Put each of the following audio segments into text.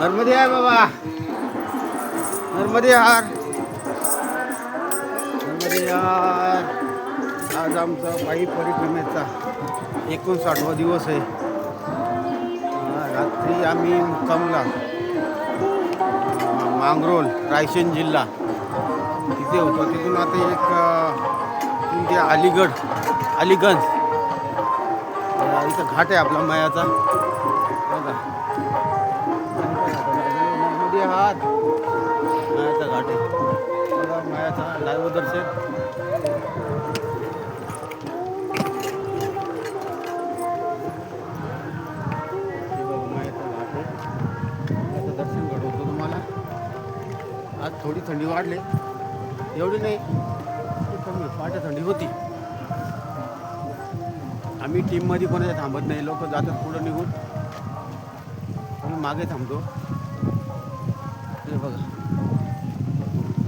नर्मदे आहे बाबा. नर्मदे यार नर्मदे यार आज आमचा पायी परिक्रमेचा एकोणसाठवा दिवस आहे. रात्री आम्ही मुक्कामला मांगरोल रायसेन जिल्हा तिथे होतो. तिथून आता एक अं, ते अलीगड अलीगंज. इथं घाट आहे आपला मयाचा. नर्मदे हात. मायाचा घाट आहे. बघा मायाचा लाईव्ह दर्शन घाट दर्शन घडवतो तुम्हाला. आज थोडी थंडी वाढली. एवढी नाही कमी पाठ थंडी होती. आम्ही टीममध्ये कोणाच्या थांबत नाही. लोक जातात पुढं निघून. आम्ही मागे थांबतो. बघा.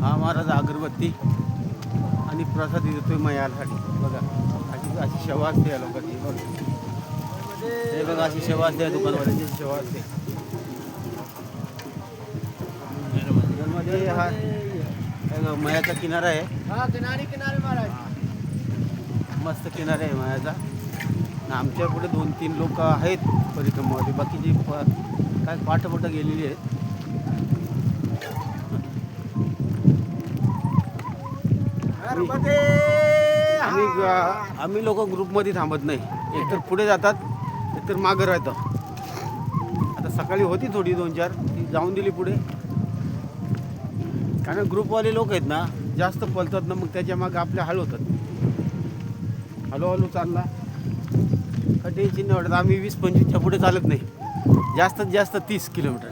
हा महाराज अगरबत्ती आणि प्रसाद देतोय मयासाठी बघा अशी अशी सेवा असते या लोकांची बघा. हे बघा अशी सेवा असते या दुकानवाल्याची सेवा असते हा हे मयाचा किनारा आहे. हा किनारे किनारे महाराज. मस्त किनारा आहे मयाचा. आमच्या पुढे दोन तीन लोक आहेत परिक्रमामध्ये बाकीची काय पाठपोट गेलेली आहेत. आम्ही आम्ही लोक ग्रुपमध्ये थांबत नाही. एकतर पुढे जातात एकतर मागं राहतं आता सकाळी होती थोडी दोन चार ती जाऊन दिली पुढे. कारण ग्रुपवाले लोक आहेत ना जास्त पलतात ना मग त्याच्या मागं आपल्या हळू होतात. हळूहळू चालला. का टेन्शन नाही वाटत आम्ही वीस पंचवीसच्या पुढे चालत नाही. जास्तीत जास्त तीस किलोमीटर.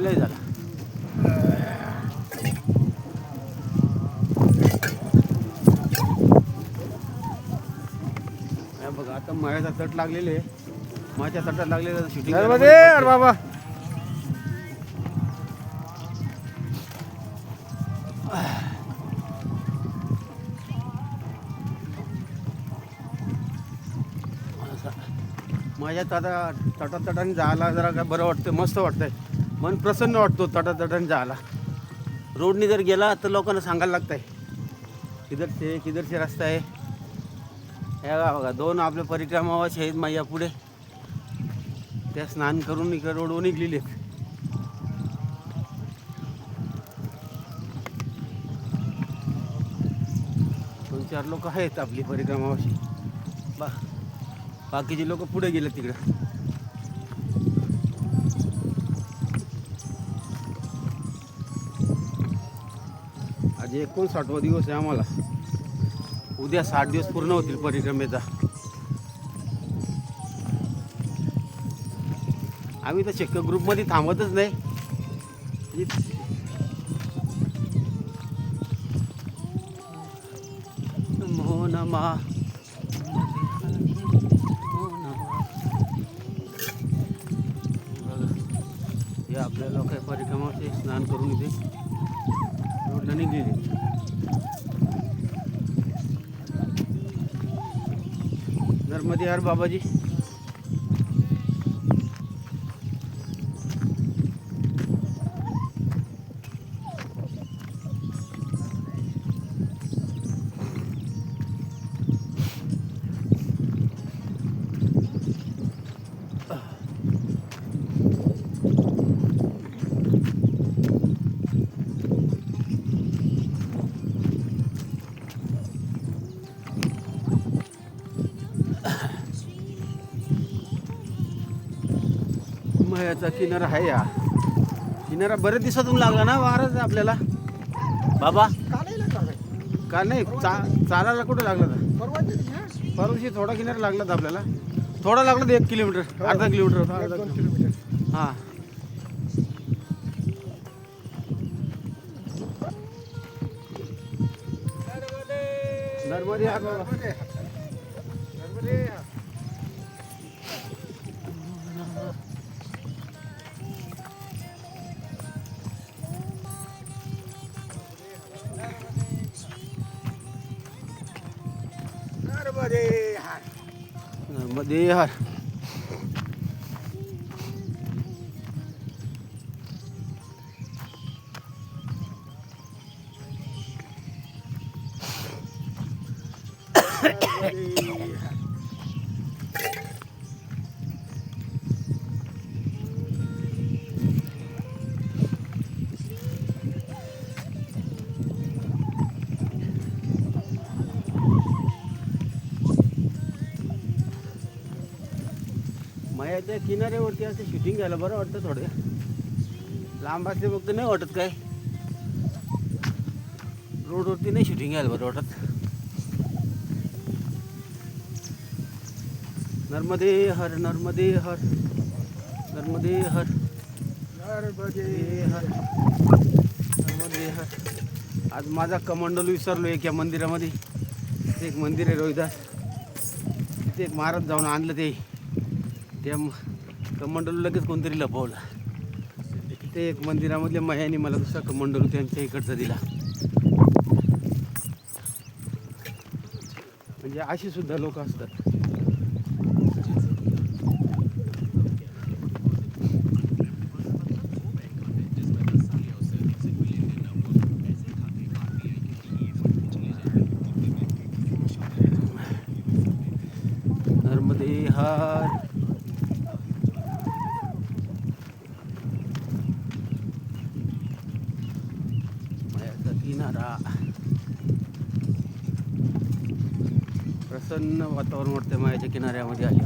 लय झाला. आता मायाचा तट लागलेले माझ्या तटात लागलेलं शूटिंग नर्मदे अरे बाबा. माझ्या तटा तटात तटाने जायला जरा काय बरं वाटतं मस्त वाटतंय. मन प्रसन्न वाटतो तटात तटाने जायला रोडने जर गेला तर लोकांना सांगायला लागतंय. किधर से किधर से रस्ता आहे. हे बघा दोन आपले परिक्रमावासी आहेत माझ्या पुढे. त्या स्नान करून इकडे रोडवर निघलेले दोन चार लोक आहेत आपली परिक्रमावाशी बा बाकीचे लोक पुढे गेले तिकडे. आज एकोणसाठवा दिवस आहे आम्हाला. उद्या साठ दिवस पूर्ण होतील परिक्रमेचा. आम्ही तर चक्क ग्रुपमध्ये थांबतच नाही. इत- आपल्या लोक परिक्रमाचे स्नान करून इथे रोडला निघलेले. नर्मदे यार बाबाजी. मयाचा किनारा आहे या किनारा बरेच दिवसातून लागला ना महाराज आपल्याला? बाबा. का नाही? चा चालायला कुठं लागला होता? परवाच्या दिवशी? परवाशी थोडा किनारा लागला होता आपल्याला. थोडा लागला होता एक किलोमीटर अर्धा किलोमीटर होता अर्धा किलोमीटर. हां. नर्मदे नर्मदे બધી યાર Hey. मयाच्या किनाऱ्यावरती असं शूटिंग घ्यायला बरं वाटतं थोडं. लांब असले फक्त नाही वाटत काय. रोडवरती नाही शूटिंग घ्यायला बरं वाटत. नर्मदे हर नर्मदे हर नर्मदे हर नर्मदे हर नर्मदे हर. आज माझा कमंडल विसरलो एक या मंदिरामध्ये. एक मंदिर आहे रोहिदास. तिथे एक महाराज जाऊन आणलं ते. त्या कमंडलू लगेच कोणतरी लपवलं. तिथे एक मंदिरामधल्या मयाने मला दुसरा कमंडलू त्यांच्या इकडचा दिला. म्हणजे अशी सुद्धा लोक असतात नर्मदे हार मायाचा किनारा प्रसन्न वातावरण वाटते मायाच्या किनाऱ्यामध्ये आले.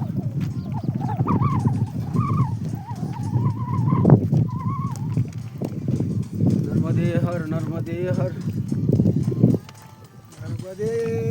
नर्मदे हर नर्मदे हर. नर्मदे